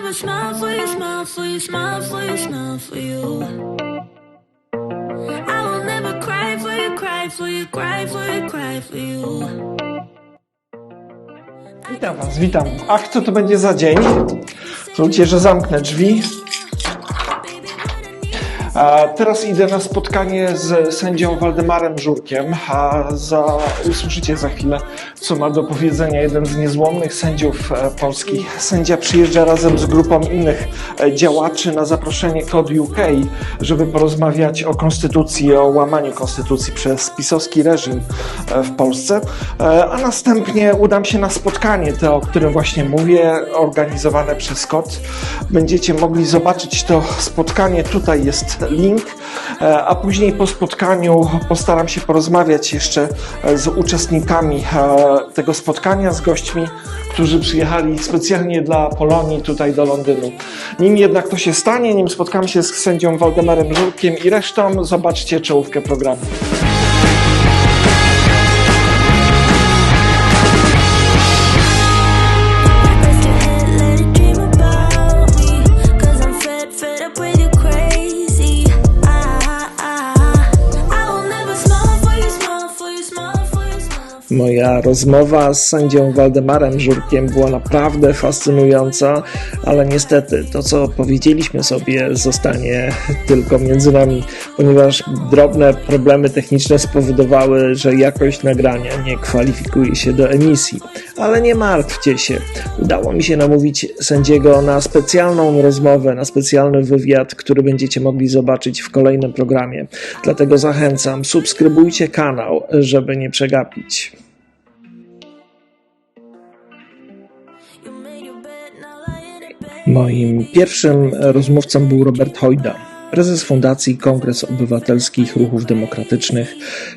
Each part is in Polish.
never smile for you, smile for you, smile for you, smile for you. I will never cry for you, cry for you, cry for you, cry for you. Witam Was, witam. Ach, co to będzie za dzień? Pozwólcie, że zamknę drzwi. Teraz idę na spotkanie z sędzią Waldemarem Żurkiem, za, usłyszycie za chwilę, co ma do powiedzenia jeden z niezłomnych sędziów e, polskich. Sędzia przyjeżdża razem z grupą innych e, działaczy na zaproszenie KOD UK, żeby porozmawiać o konstytucji, o łamaniu konstytucji przez pisowski reżim e, w Polsce, a następnie udam się na spotkanie, to o którym właśnie mówię, organizowane przez KOD. Będziecie mogli zobaczyć to spotkanie, tutaj jest link, e, a później po spotkaniu postaram się porozmawiać jeszcze e, z uczestnikami e, tego spotkania, z gośćmi, którzy przyjechali specjalnie dla Polonii tutaj do Londynu. Nim jednak to się stanie, nim spotkam się z sędzią Waldemarem Żurkiem i resztą, zobaczcie czołówkę programu. Moja rozmowa z sędzią Waldemarem Żurkiem była naprawdę fascynująca, ale niestety to, co powiedzieliśmy sobie, zostanie tylko między nami, ponieważ drobne problemy techniczne spowodowały, że jakość nagrania nie kwalifikuje się do emisji. Ale nie martwcie się, udało mi się namówić sędziego na specjalną rozmowę, na specjalny wywiad, który będziecie mogli zobaczyć w kolejnym programie. Dlatego zachęcam, subskrybujcie kanał, żeby nie przegapić. Moim pierwszym rozmówcą był Robert Hojda, prezes Fundacji Kongres Obywatelskich Ruchów Demokratycznych,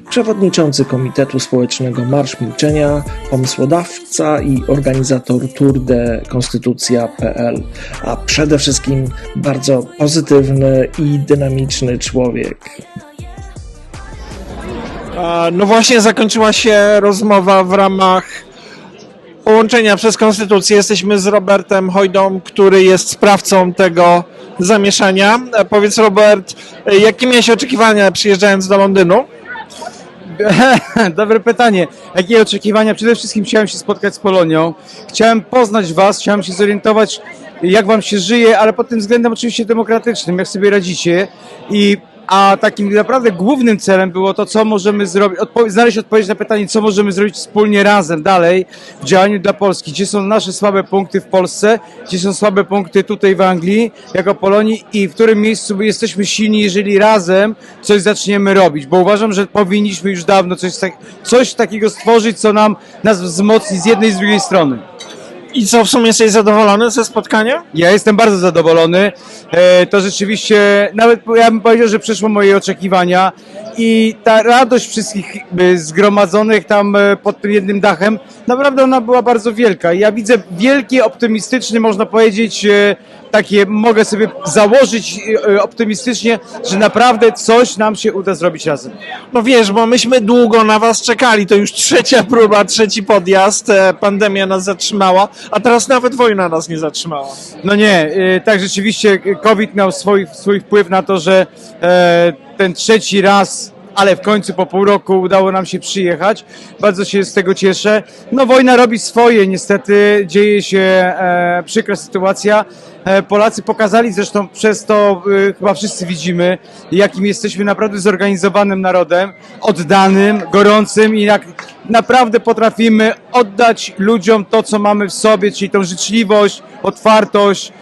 przewodniczący Komitetu Społecznego Marsz Milczenia, pomysłodawca i organizator Tour de Konstytucja.pl, a przede wszystkim bardzo pozytywny i dynamiczny człowiek. No właśnie zakończyła się rozmowa w ramach połączenia przez konstytucję. Jesteśmy z Robertem Hojdą, który jest sprawcą tego zamieszania. E, Powiedz Robert, e, jakie miałeś oczekiwania przyjeżdżając do Londynu? Dobre pytanie. Jakie oczekiwania? Przede wszystkim chciałem się spotkać z Polonią. Chciałem poznać Was, chciałem się zorientować, jak Wam się żyje, ale pod tym względem oczywiście demokratycznym, jak sobie radzicie. I a takim naprawdę głównym celem było to, co możemy zrobić, odpo- znaleźć odpowiedź na pytanie, co możemy zrobić wspólnie razem dalej w działaniu dla Polski. Gdzie są nasze słabe punkty w Polsce, gdzie są słabe punkty tutaj w Anglii, jako Polonii i w którym miejscu my jesteśmy silni, jeżeli razem coś zaczniemy robić. Bo uważam, że powinniśmy już dawno coś, tak, coś takiego stworzyć, co nam nas wzmocni z jednej i z drugiej strony. I co, w sumie jesteś zadowolony ze spotkania? Ja jestem bardzo zadowolony. E, To rzeczywiście, nawet ja bym powiedział, że przeszło moje oczekiwania i ta radość wszystkich e, zgromadzonych tam e, pod tym jednym dachem, naprawdę ona była bardzo wielka. Ja widzę wielkie, optymistyczne, można powiedzieć, takie, mogę sobie założyć e, optymistycznie, że naprawdę coś nam się uda zrobić razem. No wiesz, bo myśmy długo na was czekali, to już trzecia próba, trzeci podjazd, e, pandemia nas zatrzymała, a teraz nawet wojna nas nie zatrzymała. No nie, tak rzeczywiście COVID miał swój, swój wpływ na to, że e, ten trzeci raz, ale w końcu po pół roku udało nam się przyjechać. Bardzo się z tego cieszę. No wojna robi swoje, niestety dzieje się e, przykra sytuacja. E, Polacy pokazali zresztą przez to, y, chyba wszyscy widzimy, jakim jesteśmy naprawdę zorganizowanym narodem, oddanym, gorącym i jak naprawdę potrafimy oddać ludziom to, co mamy w sobie, czyli tą życzliwość, otwartość,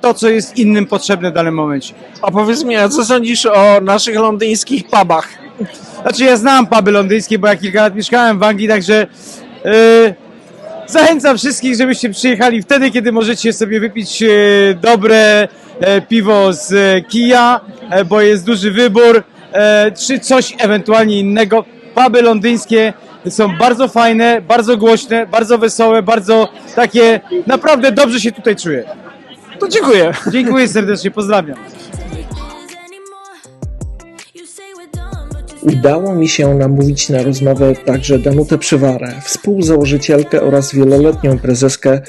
to, co jest innym potrzebne w danym momencie. A powiedz mi, a co sądzisz o naszych londyńskich pubach? Znaczy ja znam puby londyńskie, bo ja kilka lat mieszkałem w Anglii, także y, zachęcam wszystkich, żebyście przyjechali wtedy, kiedy możecie sobie wypić e, dobre e, piwo z e, kija, e, bo jest duży wybór, e, czy coś ewentualnie innego. Puby londyńskie są bardzo fajne, bardzo głośne, bardzo wesołe, bardzo takie, naprawdę dobrze się tutaj czuję. To dziękuję. Dziękuję serdecznie, pozdrawiam. Udało mi się namówić na rozmowę także Danutę Przywarę, współzałożycielkę oraz wieloletnią prezeskę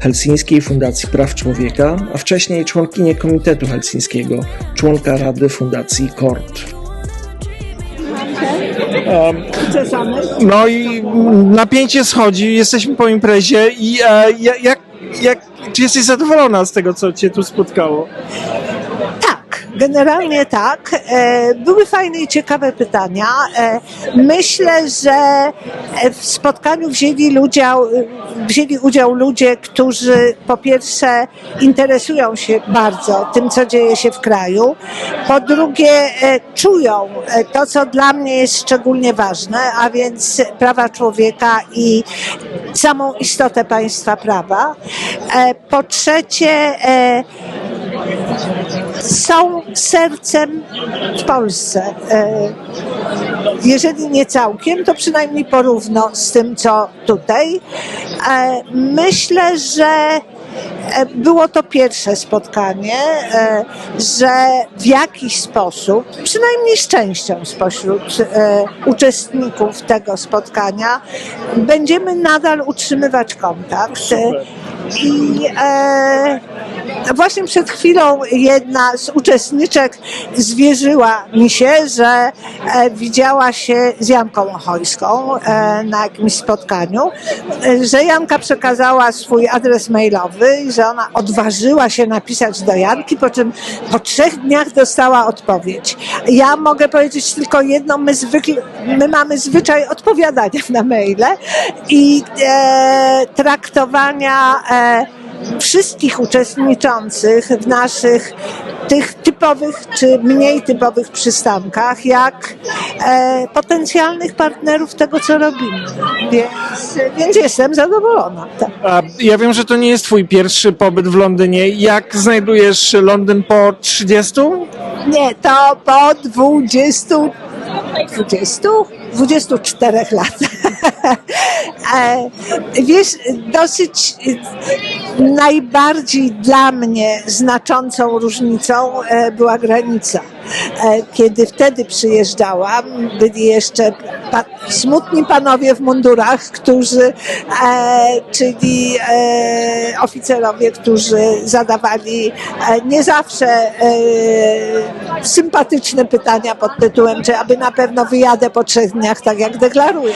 Helsińskiej Fundacji Praw Człowieka, a wcześniej członkinię Komitetu Helsińskiego, członka Rady Fundacji KORT. No i napięcie schodzi, jesteśmy po imprezie i e, ja- jak, jak, czy jesteś zadowolona z tego, co cię tu spotkało? Generalnie tak. E, Były fajne i ciekawe pytania. E, Myślę, że w spotkaniu wzięli udział, wzięli udział ludzie, którzy po pierwsze interesują się bardzo tym, co dzieje się w kraju. Po drugie, e, czują to, co dla mnie jest szczególnie ważne, a więc prawa człowieka i samą istotę państwa prawa. Po trzecie, są sercem w Polsce. E, Jeżeli nie całkiem, to przynajmniej porówno z tym, co tutaj. E, Myślę, że e, było to pierwsze spotkanie, że w jakiś sposób, przynajmniej z częścią spośród uczestników tego spotkania, będziemy nadal utrzymywać kontakt. I e, właśnie przed chwilą jedna z uczestniczek zwierzyła mi się, że e, widziała się z Janką Ochojską e, na jakimś spotkaniu, e, że Janka przekazała swój adres mailowy i że ona odważyła się napisać do Janki, po czym po trzech dniach dostała odpowiedź. Ja mogę powiedzieć tylko jedno, my, zwykle, my mamy zwyczaj odpowiadania na maile i e, traktowania wszystkich uczestniczących w naszych tych typowych czy mniej typowych przystankach, jak e, potencjalnych partnerów tego, co robimy. Więc, więc jestem zadowolona. Tak. A Ja wiem, że to nie jest twój pierwszy pobyt w Londynie. Jak znajdujesz Londyn po 30? Nie, to po 20, 20, 24 latach. E, Wiesz, dosyć najbardziej dla mnie znaczącą różnicą e, była granica. E, Kiedy wtedy przyjeżdżałam, byli jeszcze pa smutni panowie w mundurach, którzy, e, czyli e, oficerowie, którzy zadawali nie zawsze sympatyczne pytania pod tytułem, czy aby na pewno wyjadę po trzech dniach, tak jak deklaruję.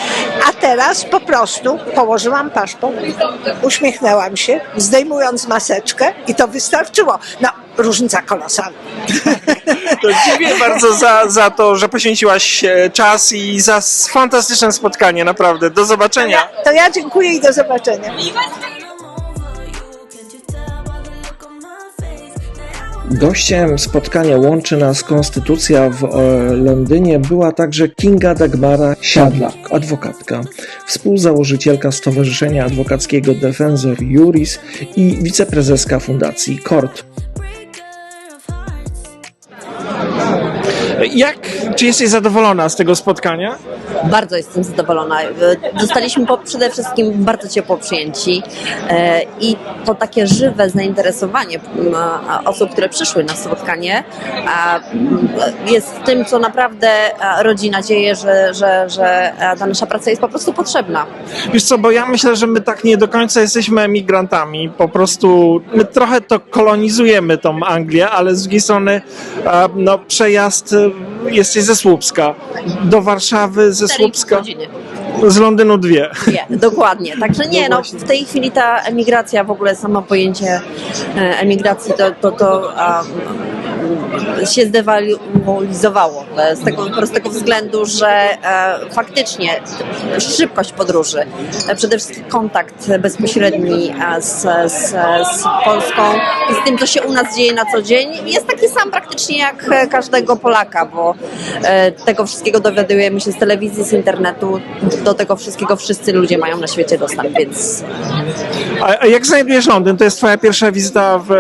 A teraz po prostu położyłam paszport, uśmiechnęłam się, zdejmując maseczkę i to wystarczyło. No, różnica kolosalna. To dziękuję bardzo za, za to, że poświęciłaś e, czas i za fantastyczne spotkanie, naprawdę. Do zobaczenia. To ja dziękuję i do zobaczenia. Gościem spotkania łączy nas konstytucja w e, Londynie była także Kinga Dagmara Siadlak, adwokatka, współzałożycielka Stowarzyszenia Adwokackiego Defensor Juris i wiceprezeska Fundacji KORT. Jak, czy jesteś zadowolona z tego spotkania? Bardzo jestem zadowolona. Zostaliśmy po, przede wszystkim bardzo ciepło przyjęci e, i to takie żywe zainteresowanie osób, które przyszły na spotkanie jest tym, co naprawdę rodzi nadzieję, że, że, że ta nasza praca jest po prostu potrzebna. Wiesz co, bo ja myślę, że my tak nie do końca jesteśmy emigrantami. Po prostu my trochę to kolonizujemy tą Anglię, ale z drugiej strony no, przejazd e, jesteś ze Słupska do Warszawy, ze 4,5 Słupska, z Londynu dwie. Nie, dokładnie. Także nie, no, w tej chwili ta emigracja, w ogóle samo pojęcie e, emigracji to, to, to um, się zdewalizowało e, z tego prostego względu, że e, faktycznie szybkość podróży, e, przede wszystkim kontakt bezpośredni z, z, z Polską z tym, co się u nas dzieje na co dzień, jest taki sam praktycznie jak każdego Polaka, bo tego wszystkiego dowiadujemy się z telewizji, z internetu, do tego wszystkiego wszyscy ludzie mają na świecie dostęp, więc A, a jak znajdujesz Londyn? To jest twoja pierwsza wizyta w...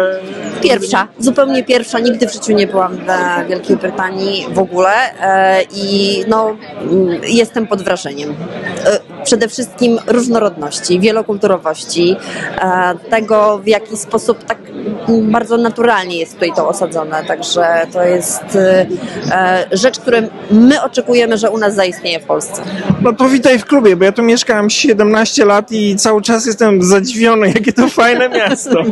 Pierwsza, zupełnie pierwsza. Nigdy w życiu nie byłam w Wielkiej Brytanii w ogóle e, i no, mm, jestem pod wrażeniem. E, przede wszystkim różnorodności, wielokulturowości, e, tego w jaki sposób tak bardzo naturalnie jest tutaj to osadzone. Także to jest e, e, rzecz, której my oczekujemy, że u nas zaistnieje w Polsce. No to witaj w klubie, bo ja tu mieszkałem 17 lat i cały czas jestem zadziwiony, jakie to fajne miasto.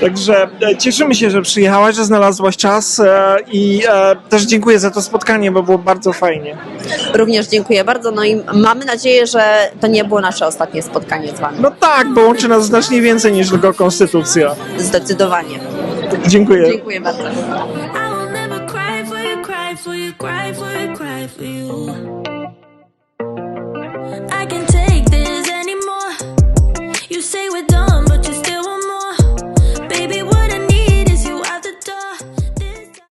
Także e, cieszymy się, że przyjechałaś, że znalazłaś czas i też dziękuję za to spotkanie, bo było bardzo fajnie. Również dziękuję bardzo. No i mamy nadzieję, że to nie było nasze ostatnie spotkanie z Wami. No tak, bo łączy nas znacznie więcej niż tylko konstytucja. Zdecydowanie. Dziękuję. Dziękuję bardzo. I will never cry for you, cry for you, cry for you, cry for you. I can't take this anymore. You say we're